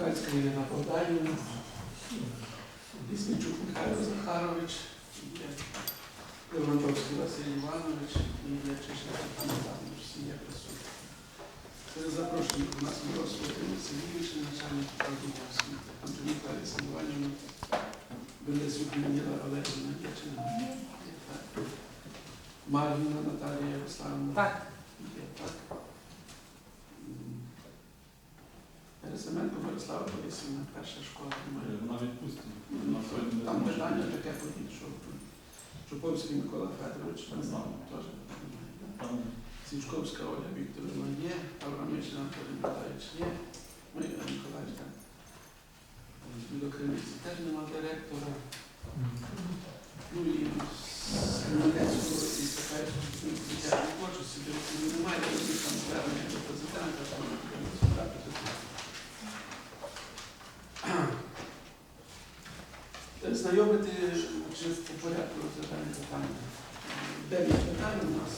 Сокальська Ірина Богданівна, Лісничук Михайло Захарович, є Василь Іванович і є Чишин Степан Іванович, всі є присутні. Запрошені до нас Мороз Володимир Сергійович, начальник управління освіти, Антоніка Іванівна, Белесюк Ніла Олегівна, так. Маргіна Наталія Ярославівна. Так. Є, так. Герасименко Мирослава Борисівна, перша школа. немає. На. Ну, Там питання таке подібне, що Чуповський Микола Федорович, там теж немає. Січковська Ольга Вікторівна є, Аврамишина Анатолій Михайлович є, ми Миколаївич, так. До Криниці теж нема директора. Ну і Хмельницького і така дитячої творчості, директорів немає, але там звернення до президента, що вони будуть збирати тут. Е, Знайомити чи по порядку розглядання питання. Дев'ять питань у нас.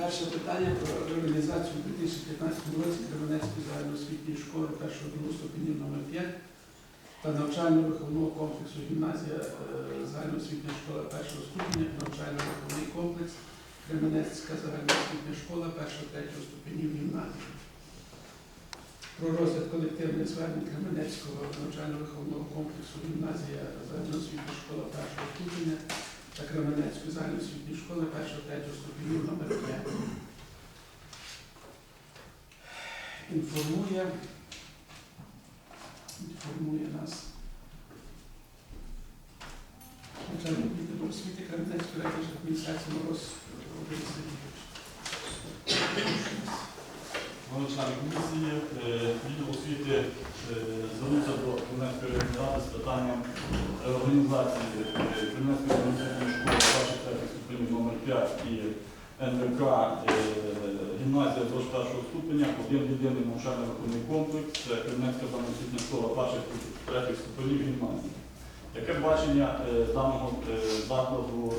Перше питання про реорганізацію у 2015 році Кременецької загальноосвітньої школи першого другого ступенів номер 5 та навчально-виховного комплексу гімназія е, загальноосвітня школа першого ступеня, навчально-виховний комплекс Кременецька загальноосвітня школа першого третього ступенів гімназії. Про розгляд колективних звернень Кременецького навчально-виховного комплексу гімназія загальноосвітня школа першого ступеня та Кременецької загальноосвітньої школи першого третього ступенів номер 5. Інформує, інформує нас начальник відділу освіти Кременецької районної адміністрації Мороз Володимир Сергійович. Вони члени комісії, е, освіти е, звернувся до Кремлівської ради з питанням організації Кремлівської організаційної школи перших третіх ступенів номер 5 і НВК е, гімназія з першого ступеня, один єдиний навчально-виховний комплекс, це Кремлівська загальноосвітня школа перших третіх ступенів гімназії. Яке бачення е, даного е, закладу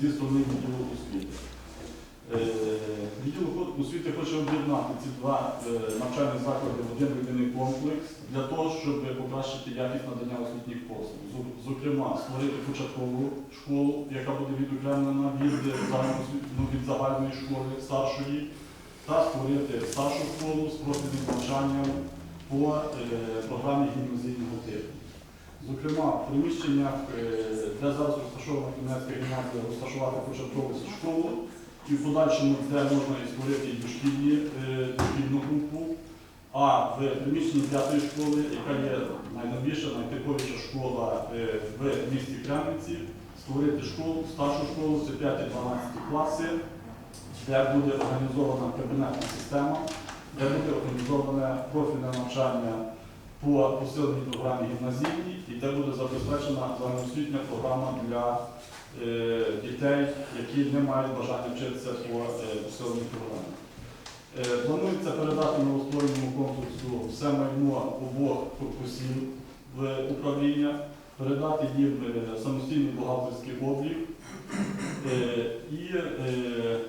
зі сторони відділу освіти? Е, Відділ освіти хоче об'єднати ці два е, навчальні заклади в один єдиний комплекс для того, щоб покращити якість надання освітніх послуг. Зокрема, створити початкову школу, яка буде відокремлена від, ну, від загальної школи старшої, та створити старшу школу з профільним навчанням по е, програмі гімназійного типу. Зокрема, в приміщеннях, де зараз розташована Кінецька гімназія, розташувати початкову школу і в подальшому де можна і створити і дошкільні, е, дошкільну групу. А в приміщенні п'ятої школи, яка є найновіша, найтиповіша школа е, в місті Кремниці, створити школу, старшу школу, це 5-12 класи, де буде організована кабінетна система, де буде організоване профільне навчання по посиленій програмі гімназійній, і де буде забезпечена загальноосвітня програма для дітей, які не мають бажання вчитися по е, посиленій програмі. Е, Планується передати новоствореному комплексу все майно обох корпусів в управління, передати їм е, самостійний бухгалтерський облік Е, і е,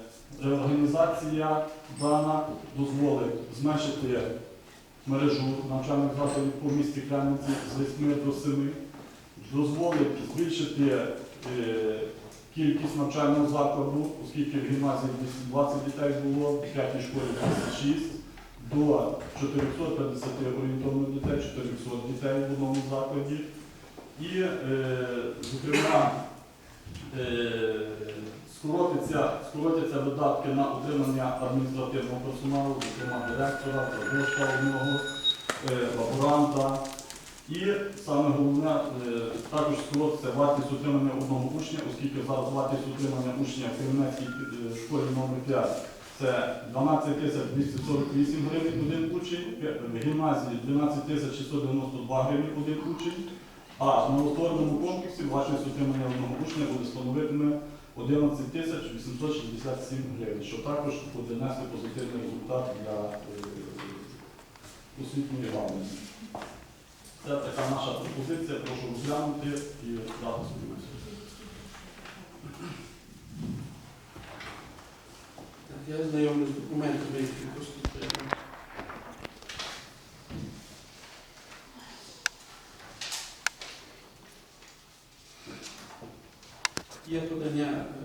реорганізація дана дозволить зменшити мережу навчальних закладів по місті Кремниці з 8 до 7, дозволить збільшити е, кількість навчального закладу, оскільки в гімназії 220 дітей було, в п'ятій школі 26, до 450 орієнтовно дітей, 400 дітей в одному закладі. І, е, зокрема, е, скоротиться, скоротяться видатки на утримання адміністративного персоналу, зокрема директора, одного, е, лаборанта. І саме головне, е, також скоротиться вартість утримання одного учня, оскільки зараз вартість утримання учня в Кременецькій е, школі номер 5 це 12 тисяч 248 гривень один учень, в гімназії 12 тисяч 692 гривень один учень, а в новоствореному комплексі вартість утримання одного учня буде становитиме 11 тисяч 867 гривень, що також буде нести позитивний результат для е, освітньої галузі. Це така наша пропозиція, прошу розглянути і дати собі на Я знайомий з документами, які поступили. Є подання е,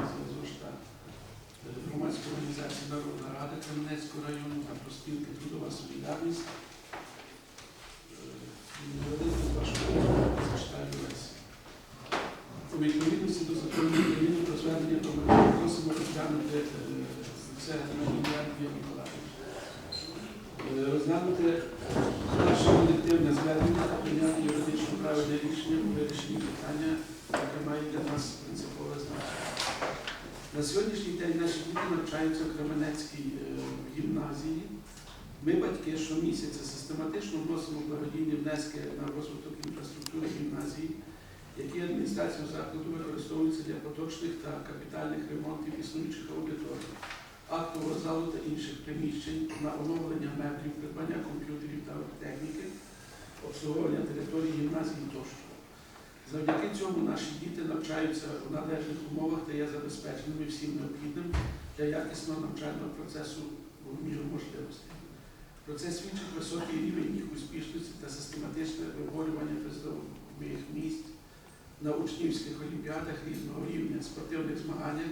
гімназія ЗОШТА е, громадської організації Народна Рада Кам'янецького району та проспілки Трудова Солідарність. Невеликий важкий, зачитаю весь. У відповідності до закону України про звернення громадян просимо розглянути е, це на ім'я Андрія Миколаївича. Е, Розглянути наше колективне звернення та прийняти юридично правильне рішення у вирішенні питання, яке має для нас принципове значення. На сьогоднішній день наші діти навчаються в Кременецькій е, гімназії. Ми, батьки, щомісяця систематично вносимо благодійні внески на розвиток інфраструктури гімназії, які адміністрацією закладу використовуються для поточних та капітальних ремонтів існуючих аудиторій, актового залу та інших приміщень на оновлення меблів, придбання комп'ютерів та техніки, обслуговування території гімназії тощо. Завдяки цьому наші діти навчаються у належних умовах та є забезпеченими всім необхідним для якісного навчального процесу у міру можливостей. Про це свідчить високий рівень їх успішності та систематичне виборювання призових місць на учнівських олімпіадах різного рівня, спортивних змаганнях,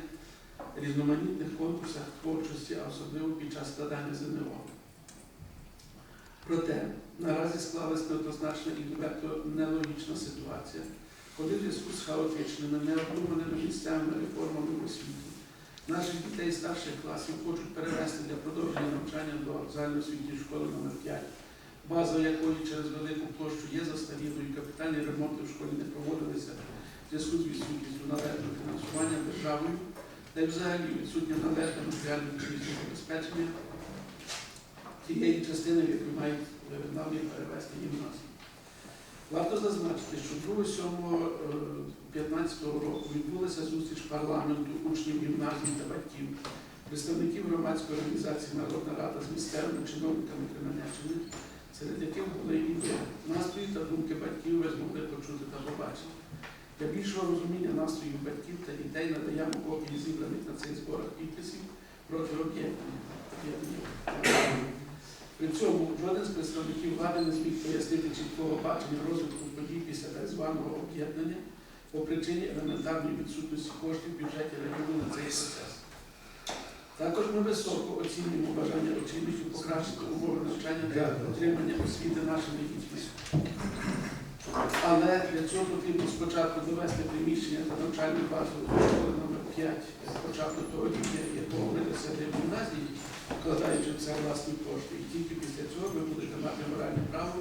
різноманітних конкурсах творчості, а особливо під час складання ЗНО. Проте наразі склалась неоднозначна і нелогічна ситуація, коли в зв'язку з хаотичними, необдуманими місцевими реформами в освіті наших дітей старших класів хочуть перевести для продовження навчання до загальноосвітньої школи номер 5 база якої через велику площу є застарілою, капітальні ремонти в школі не проводилися в зв'язку з відсутністю належного фінансування державою, та й взагалі відсутнє належне матеріально-технічне забезпечення тієї частини, в яку мають е, намір перевести гімназію. Варто зазначити, що 2.7.15 року відбулася зустріч парламенту учнів гімназії та батьків, представників громадської організації Народна Рада з місцевими чиновниками Кременеччини, серед яких були і ви. Настрої та думки батьків ви змогли почути та побачити. Для більшого розуміння настроїв батьків та дітей надаємо копії зібраних на цих зборах підписів проти об'єднання. При цьому жоден з представників влади не зміг пояснити чіткого бачення розвитку подій після так званого об'єднання по причині елементарної відсутності коштів в бюджеті району на цей процес. Також ми високо оцінюємо бажання очільників покращити умови навчання для отримання освіти нашими дітьми. Але для цього потрібно спочатку довести приміщення та навчальну базу школи номер 5 спочатку того рівня, якого ми досягли в гімназії, вкладаючи це власні кошти. І тільки після цього ви будете мати моральне право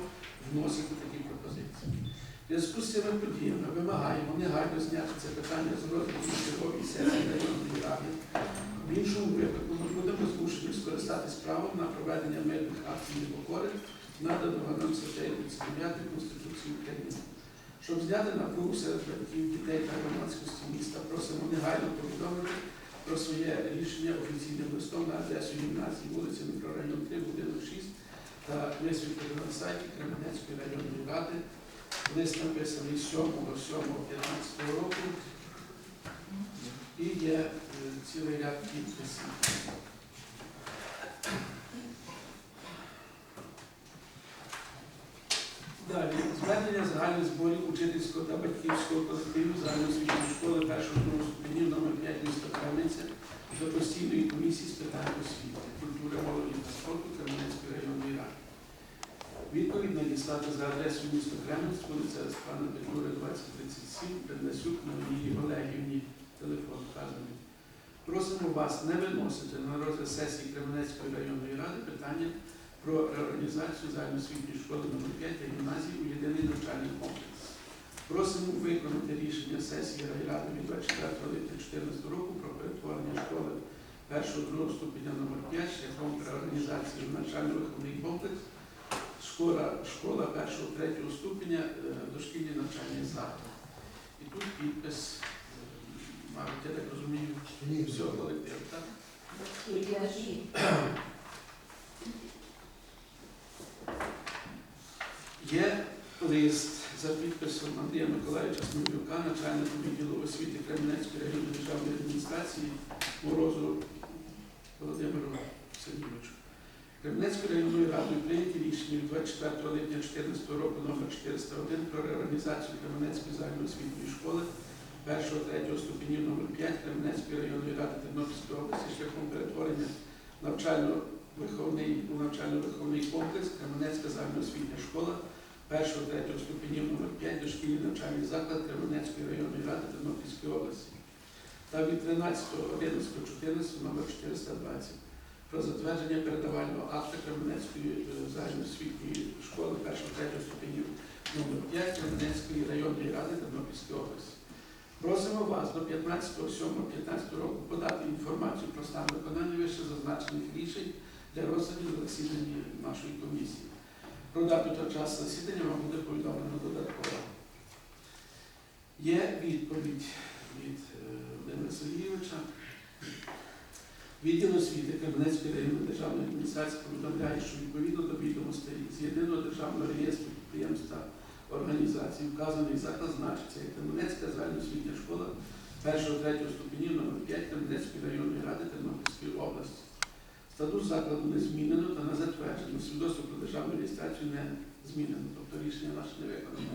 вносити такі пропозиції. В зв'язку з цими подіями вимагаємо негайно зняти це питання з розгляду чергової сесії районної ради. В іншому випадку ми будемо змушені скористатись правом на проведення мирних акцій непокори, наданого нам статтею 39 Конституції України. Щоб зняти напругу серед батьків, дітей та громадськості міста, просимо негайно повідомити про своє рішення офіційним листом на адресу гімназії вулиця Мікрорайон 3, будинок 6 та висвітлено на сайті Кременецької районної ради. Лист написаний 7.7.15 року і є е, цілий ряд підписів. Далі, звернення загальних зборів учительського та батьківського колективів загальноосвітньої школи першого другого ступенів номер 5 міста Кременця до постійної комісії з питань освіти, культури, молоді та спорту Кременецької районної ради. Відповідь надіслати за адресою міста Кременець, вулиця Степана Петлюри, 2037, Бендасюк Марії Олегівні, телефон вказаний. Просимо вас не виносити на розгляд сесії Кременецької районної ради питання про реорганізацію загальноосвітньої школи номер 5 та гімназії у єдиний навчальний комплекс. Просимо виконати рішення сесії райради від 24 липня 2014 року про перетворення школи першого другого ступеня номер 5 шляхом реорганізації в навчально-виховний комплекс, школа школа першого, третього ступеня е, дошкільні навчальні заклади. І тут підпис, е, мабуть, я так розумію, всього колективу, так? Є лист за підписом Андрія Миколаївича Смілюка, начальника відділу освіти Кремлянської районної державної адміністрації Морозу Володимиру Сергійовичу. Кремінецькою районною радою прийняті рішення від 24 липня 2014 року номер 401 про реорганізацію Кременецької загальноосвітньої школи 1-3 ступенів номер 5 Кременецької районної ради Тернопільської області шляхом перетворення навчально-виховний у навчально-виховний комплекс Кременецька загальноосвітня школа 1-3 ступенів номер 5 дошкільний навчальний заклад Кременецької районної ради Тернопільської області. Та від 13.11.14 номер 420 про затвердження передавального акта Кременецької е, загальноосвітньої школи 1-3 ступенів номер 5 Кременецької районної ради Тернопільської області. Просимо вас до 15.07.15 року подати інформацію про стан виконання вище зазначених рішень для розгляду на засіданні нашої комісії. Про дату та час засідання вам буде повідомлено додатково. Є відповідь від Володимира Сергійовича. Відділ освіти Кабінецької районної державної адміністрації повідомляє, що відповідно до відомостей з єдиного державного реєстру підприємств та організацій вказаний заклад значиться як Кременецька загальноосвітня школа 1-3 ступенів номер 5 Кременецької районної ради Тернопільської області. Статус закладу не змінено та не затверджено. Свідоцтво про державну реєстрацію не змінено, тобто рішення наше не виконано.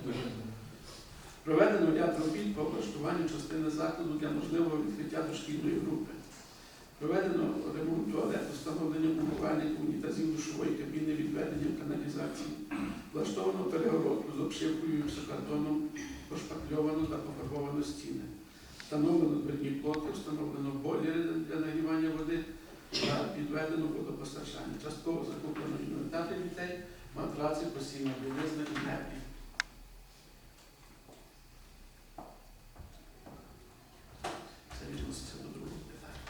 Проведено ряд робіт по облаштуванню частини закладу для можливого відкриття дошкільної групи. Проведено ремонт туалету, встановлення умивальних унітазів душової кабіни, відведення каналізації. Влаштовано перегородку з обшивкою і псокартоном, пошпакльовано та пофарбовано стіни. Встановлено дверні плоти, встановлено бойлери для нагрівання води та підведено водопостачання. Частково закуплено інвентар для дітей, матраци, постійна білизна і меблі. Це відноситься до другого питання.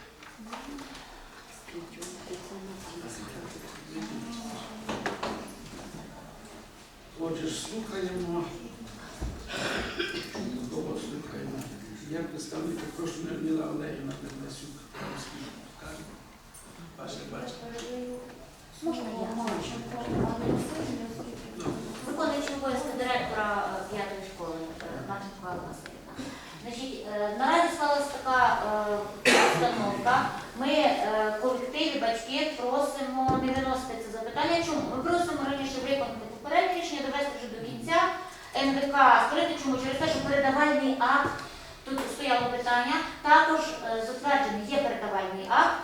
Отже, ж, слухаємо. Кого слухаємо? Я представник, прошу Людмила Олегівна Бендасюк. Ваше бачите. Можна я? Виконуючий обов'язки директора е, п'ятої школи е, Марченко Алла Васильівна. Значить, е, наразі склалася така е, установка. Ми е, колективі, батьки просимо не виносити це запитання. Чому? Ми просимо раніше виконати попереднє рішення, довести вже до кінця НВК, створити чому? Через те, що передавальний акт, тут стояло питання, також е, затверджений є передавальний акт.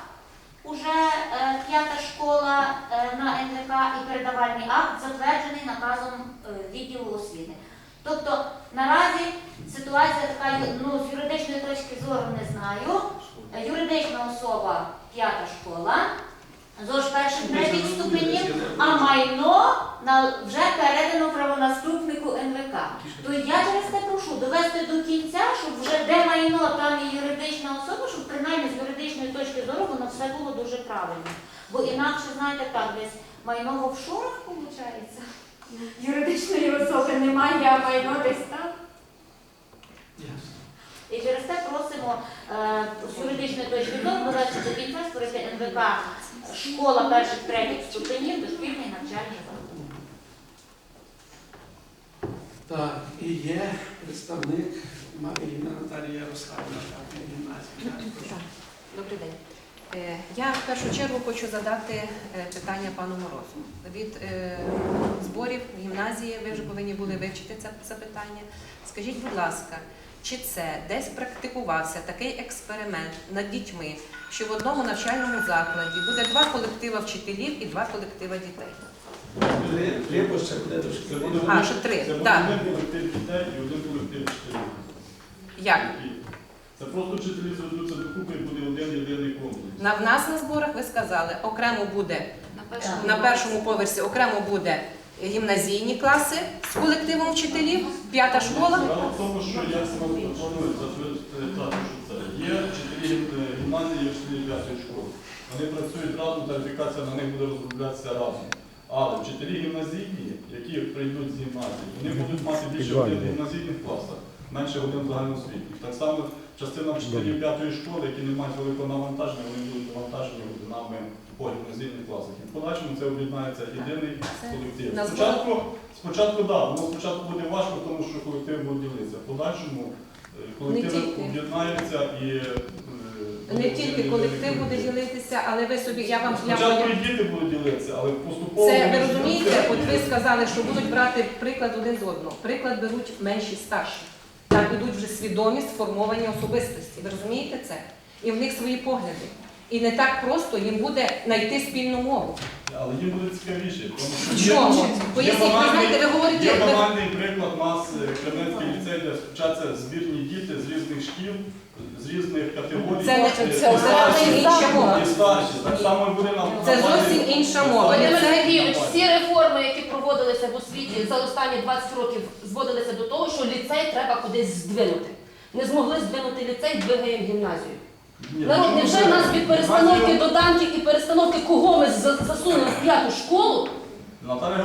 Уже е, п'ята школа е, на НВК і передавальний акт затверджений наказом відділу освіти. Тобто наразі ситуація така, ну з юридичної точки зору не знаю. Юридична особа п'ята школа, ЗОЖ перших третіх ступенів, а майно вже передано правонаступнику НВК. То я через те прошу довести до кінця, щоб вже де майно, там і юридична особа, щоб принаймні з юридичної точки зору воно все було дуже правильно. Бо інакше, знаєте, так, десь майно в офшорах виходить. Юридичної особи немає, а майно десь там. І через це просимо е, з юридичної точки зору довести до кінця створити НВК школа перших третіх ступенів дошкільний навчальний заклад. Так, і є представник Маріїна Наталія так. Так, прошу. Добрий день. Е, Я в першу чергу хочу задати е, питання пану Морозу. Від е, зборів гімназії ви вже повинні були вивчити це запитання. Скажіть, будь ласка, чи це десь практикувався такий експеримент над дітьми, що в одному навчальному закладі буде два колектива вчителів і два колектива дітей? Три- бо ще буде до школи. А, один- що три, Це буде так. один колектив дітей і один колектив вчителів. Як? Це просто вчителі зведуться докупи і буде один єдиний комплекс. На в нас на зборах ви сказали, окремо буде першому на першому поверсі окремо буде гімназійні класи з колективом вчителів, п'ята школа. Справа в тому, що я саме пропоную затвердити, що це є вчителі гімназії і вчителі п'ятої школи. Вони працюють разом, тарифікація на них буде розроблятися разом. Але вчителі гімназійні, які прийдуть з гімназії, вони будуть мати більше в гімназійних класах. Менше годин загальної освіти. Так само частина вчителів п'ятої школи, які не мають великого навантаження, вони будуть навантажені годинами по гімназійних класах. І в подальшому це об'єднається єдиний колектив. Спочатку, спочатку, да, воно спочатку буде важко, тому що колектив буде ділитися. В подальшому е, колективи тільки. об'єднаються і е, Не тільки колектив буде ділитися, але ви собі, я вам я Спочатку вам- і діти будуть ділитися, але поступово. це ви вони розумієте, от ви сказали, що будуть брати приклад один з одного. Приклад беруть менші старші. Там ідуть вже свідомі сформовані особистості. Ви розумієте це? І в них свої погляди. І не так просто їм буде знайти спільну мову. Але їм буде цікавіше. В є- чому? Поясніть, ви банальний- знаєте, ви говорите, Є ви- банальний приклад у нас е, Кременський ліцей, де вчаться збірні діти з різних шкіл, з різних категорій. Це не Е, це і зовсім інша мова. І старші. Так само буде на Це на зовсім інша мова. Це- Сергійович, всі реформи, які проводилися в освіті за останні 20 років, зводилися до того, що ліцей треба кудись здвинути. Не змогли здвинути ліцей, двигаємо гімназію. Чому невже це? нас від перестановки доданків і перестановки кого ми за- засунули в п'яту школу,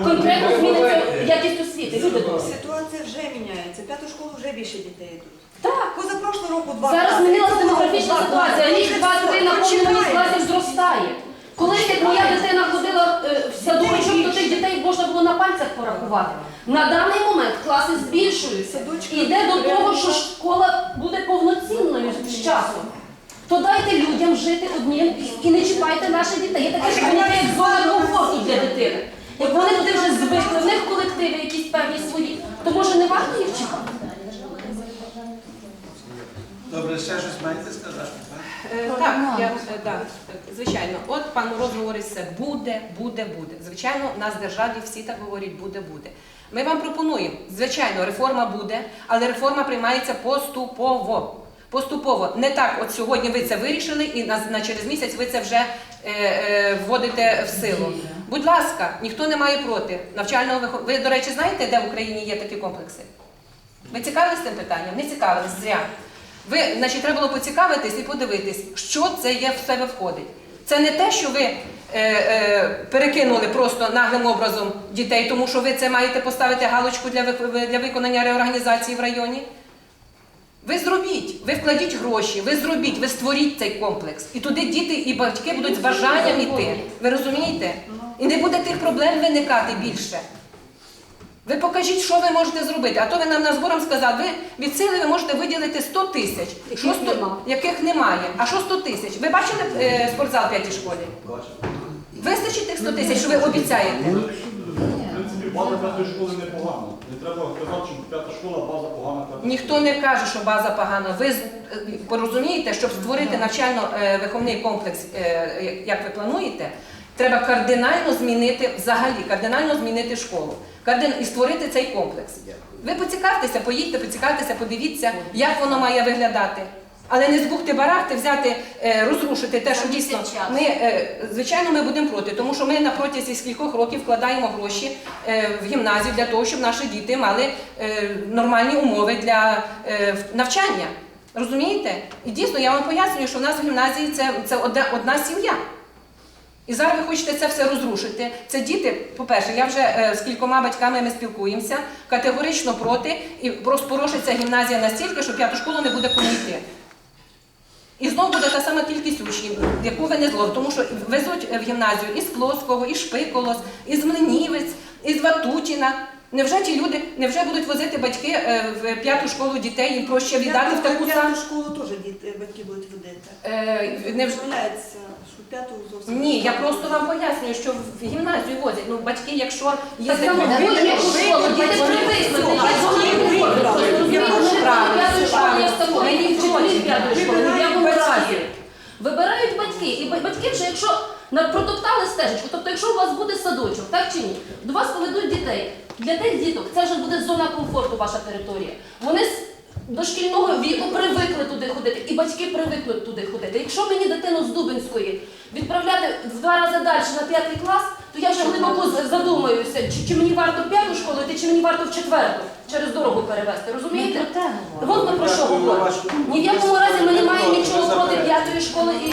конкретно зміниться якість освіти? Люди добрі. Ситуація вже міняється. П'яту школу вже більше дітей йдуть. Так. Позапрошлого року два Зараз класи, змінилася демографічна два ситуація. Рік, два, три наповнюваність Почекайте. класів зростає. Колись, як моя дитина ходила е, в садочок, то тих дітей можна було на пальцях порахувати. На даний момент класи збільшуються. Садочки І до того, що школа буде повноцінною з часом. То дайте людям жити одним і не чіпайте наших дітей. Є таке ж поняття, як зона комфорту для дитини. Як вони туди вже звикли, в них колективи якісь певні свої, то може не варто їх чіпати? Добре, ще щось маєте сказати? так? Е, Так, я, е, да, так, звичайно. От пан Мороз говорить все, буде, буде, буде. Звичайно, в нас в державі всі так говорять, буде, буде. Ми вам пропонуємо, звичайно, реформа буде, але реформа приймається поступово. Поступово. Не так, от сьогодні ви це вирішили, і на, на через місяць ви це вже е, е, вводите в силу. Будь ласка, ніхто не має проти навчального виховання. Ви, до речі, знаєте, де в Україні є такі комплекси? Ви цікавились цим питанням? Не цікавились, зря. Ви, значить, треба було поцікавитись і подивитись, що це є в себе входить. Це не те, що ви е, е, перекинули просто наглим образом дітей, тому що ви це маєте поставити галочку для, для виконання реорганізації в районі. Ви зробіть, ви вкладіть гроші, ви зробіть, ви створіть цей комплекс. І туди діти і батьки будуть з бажанням йти. Ви розумієте? І не буде тих проблем виникати більше. Ви покажіть, що ви можете зробити. А то ви нам на зборам сказали, ви від сили ви можете виділити 100 тисяч, 100 нема. яких немає. А що 100 тисяч? Ви бачили е, спортзал в п'ятій школі? Вистачить тих 100 тисяч, що ви обіцяєте? База п'ятої школи непогана. Не треба казати, що п'ята школа база погана. Ніхто не каже, що база погана. Ви з- е, порозумієте, щоб створити навчально-виховний комплекс, е, як ви плануєте, треба кардинально змінити взагалі, кардинально змінити школу. І створити цей комплекс. Ви поцікавтеся, поїдьте, поцікавтеся, подивіться, як воно має виглядати. Але не збухти барахти, взяти, е, розрушити те, що дійсно ми е, звичайно ми будемо проти, тому що ми на протязі скількох років вкладаємо гроші е, в гімназію для того, щоб наші діти мали е, нормальні умови для е, навчання. Розумієте? І дійсно я вам пояснюю, що в нас в гімназії це, це одна, одна сім'я. І зараз ви хочете це все розрушити. Це діти, по-перше, я вже е, з кількома батьками ми спілкуємося, категорично проти, і просто порушиться гімназія настільки, що п'яту школу не буде кому йти. І знову буде та сама кількість учнів, яку ви не зло, тому що везуть в гімназію із Плоского, із Шпиколос, із Млинівець, із Ватутіна. Невже ті люди, невже будуть возити батьки е, в п'яту школу дітей, їм проще віддати в таку саму? П'яту школу теж діти, батьки будуть водити. Е, невже- п'яту зовсім. Ні, я просто вам пояснюю, що в гімназію возять. Ну, батьки, якщо Так їздять в будь-яку школу, діти привикли, не розуміють, що п'ятої школи є в такому, і вчителі п'ятої школи, ні в якому разі. Вибирають батьки, і ба- батьки вже, якщо на- протоптали стежечку, тобто якщо у вас буде садочок, так чи ні, до вас поведуть дітей. Для тих діток це вже буде зона комфорту, ваша територія. Вони з дошкільного віку привикли туди ходити, і батьки привикли туди ходити. Якщо мені дитину з Дубинської відправляти в два рази далі на п'ятий клас, то я вже глибоко задумаюся, чи, чи мені варто в п'яту школу йти, чи мені варто в четверту через дорогу перевезти. Розумієте? От ми про що говоримо. Ні в якому разі ми не маємо нічого проти п'ятої школи і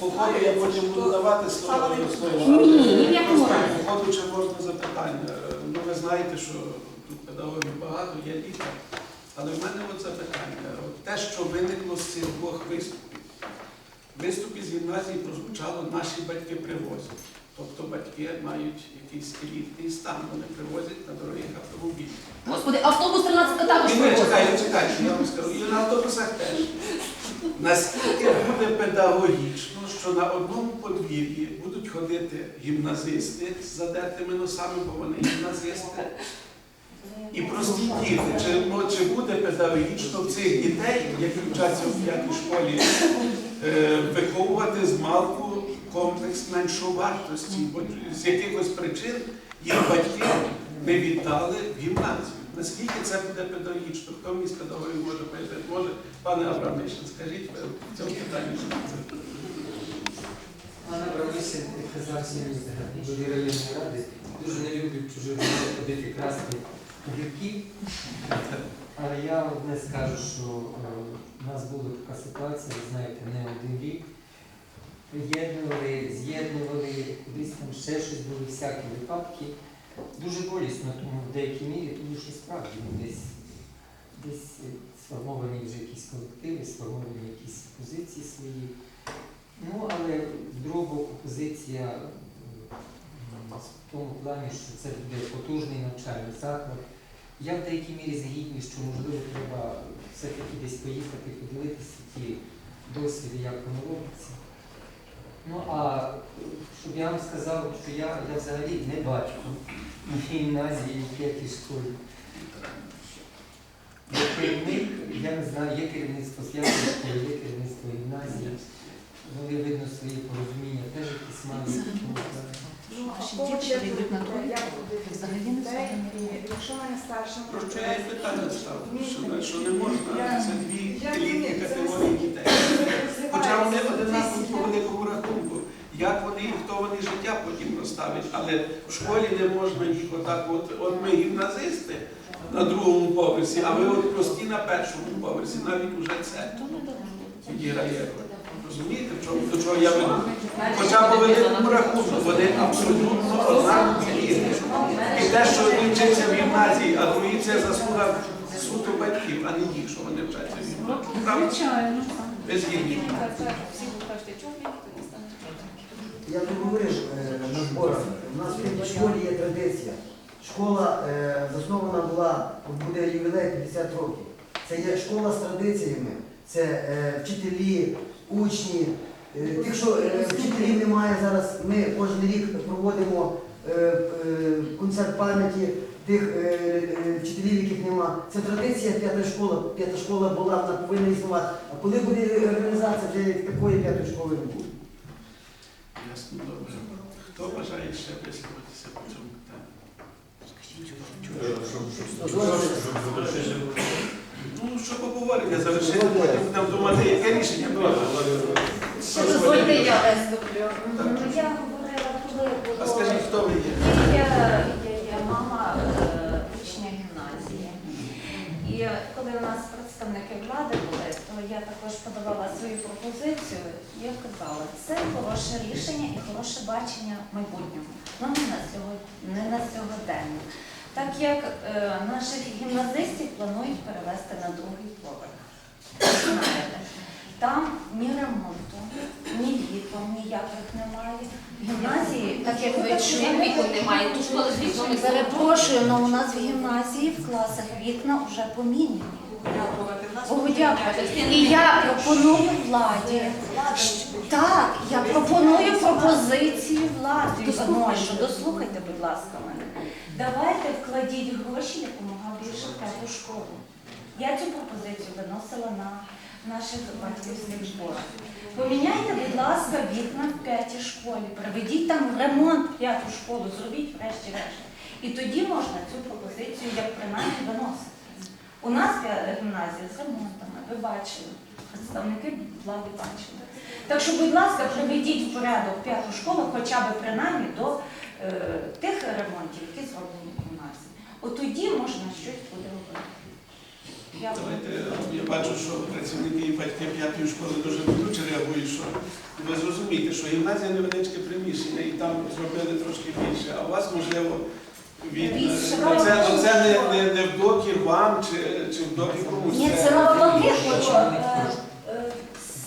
По ходу я потім буду давати слово до слова. Ні, ні в якому разі. По ходу ще можна запитання. Ну, ви знаєте, що тут педагогів багато, є лікар. Але в мене от запитання. От Те, що виникло з цих двох виступів. Виступи з гімназії прозвучало наші батьки привозять. Тобто батьки мають якийсь елітний стан, вони привозять на дорогих автомобілях. Господи, автобус 13 також І ви привозить. чекайте, чекайте, я вам скажу, і на автобусах теж. Наскільки буде педагогічно, що на одному подвір'ї будуть ходити гімназисти з задертими носами, бо вони гімназисти, і прості діти, чи, чи буде педагогічно цих дітей, які вчаться в п'ятій школі, е, виховувати з малку комплекс меншовартості, бо з якихось причин їх батьки не віддали в гімназію. Наскільки це буде педагогічно? Хто з педагогів може пояснити? Може, пане Абрамишин, скажіть в цьому питанні. Пане Бравлюся, казав сьогодні голі районної ради, дуже не люблю чужих ходити красти огірків. Але я одне скажу, що е, в нас була така ситуація, ви знаєте, не один рік. Приєднували, з'єднували, кудись там ще щось були всякі випадки. Дуже болісно, тому в деякій мірі, тому що справді ну, десь, десь сформовані вже якісь колективи, сформовані якісь позиції свої. Ну, але з другого боку позиція в тому плані, що це буде потужний навчальний заклад. Я в деякій мірі згідний, що можливо треба все-таки десь поїхати, подивитися ті досвіди, як воно робиться. Ну а щоб я вам сказав, що я, я взагалі не батько в гімназії, в п'ятій школі. Я керівник, я не знаю, є керівництво п'ятої школи, є керівництво гімназії. Вони, видно, свої порозуміння теж якісь мають. Тому, Наші діти йдуть на другий взагалі не Якщо мене старша Про що я і питання ставлю, що, не можна, це дві категорії дітей. Хоча вони одинакові по великому рахунку. Як вони і хто вони життя потім розставить, але в школі не можна їх отак, от, от ми гімназисти на другому поверсі, а ви от прості на першому поверсі, навіть уже це відіграє. роль. Розумієте, до чого я веду? Хоча по великому рахунку вони абсолютно однакові діти. І те, що один вчиться в гімназії, а другий це заслуга суто батьків, а не їх, що вони вчаться в гімназії. Звичайно. Без гімназії. Я тут говорив е, на зборах. У нас в школі є традиція. Школа е, заснована була, буде ювілей 50 років. Це є школа з традиціями. Це е, вчителі, учні. Е, тих, що е, вчителів немає зараз, ми кожен рік проводимо е, е, концерт пам'яті тих е, е, вчителів, яких нема. Це традиція п'ята школа. П'ята школа була, вона повинна існувати. А коли буде організація, вже такої п'ятої школи не буде. Ясно, добре. Хто бажає ще висловитися по цьому питанню? Ну, щоб обговорення завершити, потім будемо думати, яке рішення приймати. Ще дозвольте, я виступлю. Ну, Я говорила, коли А скажіть, хто ви є? Я, я, я мама е, учня гімназії. І коли у нас представники влади були, то я також подавала свою пропозицію. Я казала, це хороше рішення і хороше бачення майбутнього. Ну не на сьогодні, не на сьогодення. Так як е, наших гімназистів планують перевести на другий поверх. Там ні ремонту, ні вікон ніяких немає. В гімназії, так як ви чули, Вікон немає, з вікнами. Перепрошую, але у нас в гімназії в класах вікна вже поміняні. Богу. І я пропоную владі. Так, я пропоную пропозиції владі. Дослухайте, дослухайте, будь ласка, мене. Давайте вкладіть гроші якомога більше в п'яту школу. Я цю пропозицію виносила на наших батьківських зборах. Поміняйте, будь ласка, вікна в п'ятій школі, приведіть там ремонт п'яту школу, зробіть врешті-решт. І тоді можна цю пропозицію, як принаймні, виносити. У нас гімназія з ремонтами, ви бачили, представники влади бачили. Так що, будь ласка, приведіть в порядок п'яту школу, хоча б принаймні до е, тих ремонтів, які зроблені в гімназії. От тоді можна щось буде робити. Я Давайте, я бачу, що працівники і батьки п'ятої школи дуже болюче реагують, що ви зрозумієте, що гімназія невеличке приміщення і там зробили трошки більше, а у вас, можливо, Від, ну, це, ну, це не, не, не в докір вам чи, чи в докір комусь. Ні, це навпаки хочу. е, е,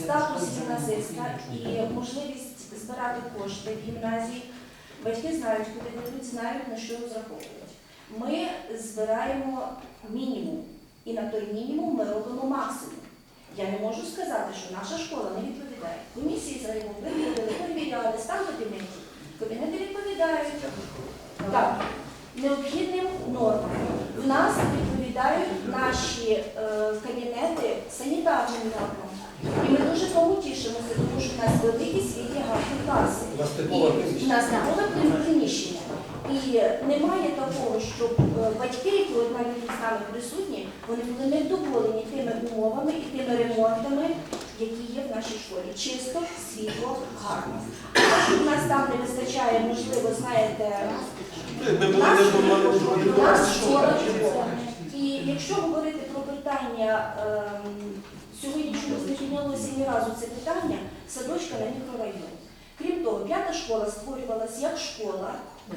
Статус гімназиста і можливість збирати кошти в гімназії. Батьки знають, куди ведуть, знають, на що розраховують. Ми збираємо мінімум, і на той мінімум ми робимо максимум. Я не можу сказати, що наша школа не відповідає. Комісії з району виходили, перевіряли, ставили кабінети. Кабінети відповідають. Так, необхідним нормам. В нас відповідають наші е, кабінети санітарним нормам. І ми дуже тому тішимося, тому що в нас великі світлі гарні класи. У вас І в нас типове приміщення. І немає такого, щоб е, батьки, які навіть з нами присутні, вони були невдоволені тими умовами і тими ремонтами, які є в нашій школі. Чисто, світло, гарно. А що в нас там не вистачає, можливо, знаєте, що у нас школа чудова. І якщо говорити про питання, ем, сьогодні чомусь не піднялося ні разу це питання, садочка на мікрорайон. Крім того, п'ята школа створювалася як школа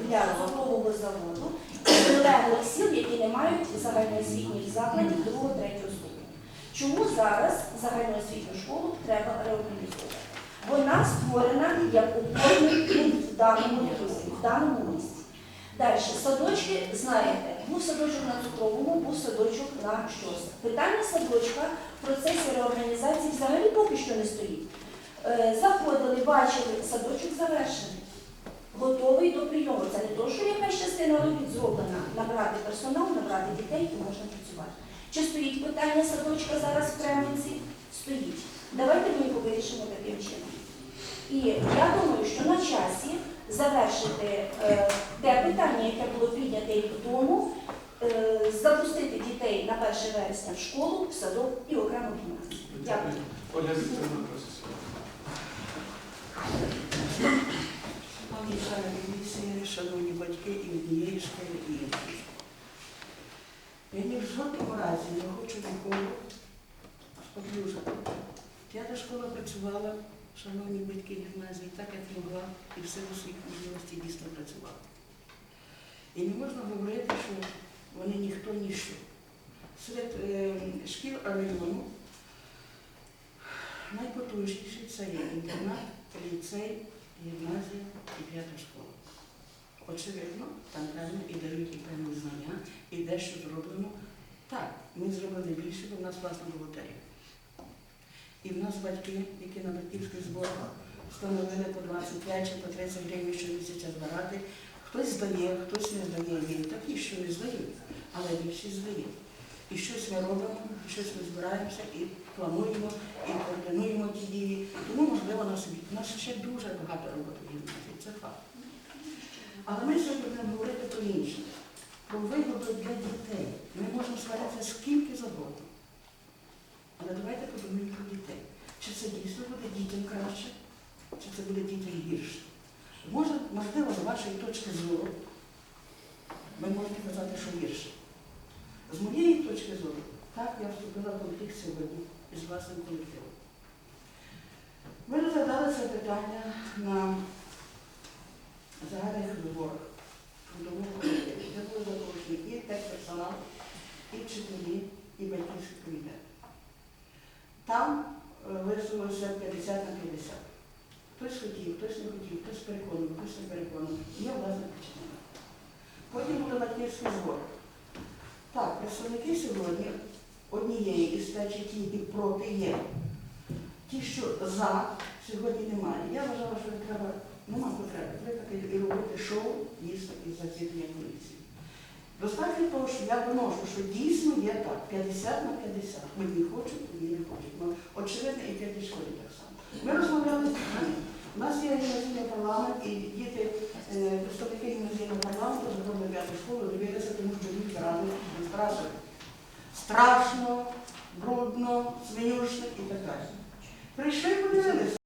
для цукрового заводу прилеглих сіл, які не мають загальноосвітніх закладів 2-3 ступеня. Чому зараз загальноосвітню школу треба реорганізовувати? Вона створена як опорний пункт в даному місці. В даному місці. Далі, садочки, знаєте, був садочок на цукровому, був садочок на щось. Питання садочка в процесі реорганізації взагалі поки що не стоїть. Е, Заходили, бачили, садочок завершений, готовий до прийому. Це не то, що якась частина робіт зроблена, набрати персонал, набрати дітей і можна працювати. Чи стоїть питання садочка зараз в Кремниці? Стоїть. Давайте ми його вирішимо таким чином. І я думаю, що на часі завершити е, те питання, яке було прийняте рік тому, е, запустити дітей на 1 вересня в школу, в садок і окремо в гімназію. Дякую. Оля Вікторовна. Шановні батьки і однієї школи і. Я ні в жодному разі не хочу нікого обдужати. П'ята школа працювала, шановні батьки гімназії, так як могла, і все до своїх можливостей дійсно працювала. І не можна говорити, що вони ніхто ніщо. Серед е, шкіл району найпотужніші це є інтернат, ліцей, гімназія і п'ята школа. Очевидно, там певно і дають і певні знання, і дещо зроблено. Так, ми зробили більше, бо в нас власна бухгалтерія. І в нас батьки, які на батьківських зборах встановили по 25 чи по 30 гривень щомісяця збирати. Хтось здає, хтось не здає. І такі, що не здають, але більшість здає. І щось ми робимо, щось ми збираємося і плануємо, і координуємо ті дії. Тому, можливо, нас, нас ще дуже багато роботи це факт. Але ми сьогодні будемо говорити про інше, про вигоду для дітей. Ми можемо сваритися скільки завгодно. Але давайте подумаємо про дітей. Чи це дійсно буде дітям краще, чи це буде дітям гірше? Може, можливо, з вашої точки зору, ви можете казати, що гірше. З моєї точки зору, так, я вступила в конфлікт сьогодні із власним колективом. Ми розглядали це питання на загальних зборах трудового колективу, де були запрошені і техперсонал, і вчителі, і батьківський комітет. Там е, висунулося 50 на 50. Хтось не хотів, хтось переконував, хтось не переконував. Я власне починала. Потім були батьківські збори. Так, представники сьогодні однієї із течій ті і проти є. Ті, що за, сьогодні немає. Я вважала, що треба, нема потреби. Треба і робити шоу дійсно із засідання комісії. Достатньо того, що я доношу, що дійсно є так, 50 на 50. Одні хочуть, одні не хочуть. Очевидно, і п'яті школі так само. Ми розмовляли з дітьми. У нас є гімназійний парламент, і діти, е, представники гімназійного парламенту, в п'яту школу, дивилися, тому що їх ради страшно. Страшно, брудно, свинюшно і так далі. Прийшли, подивилися.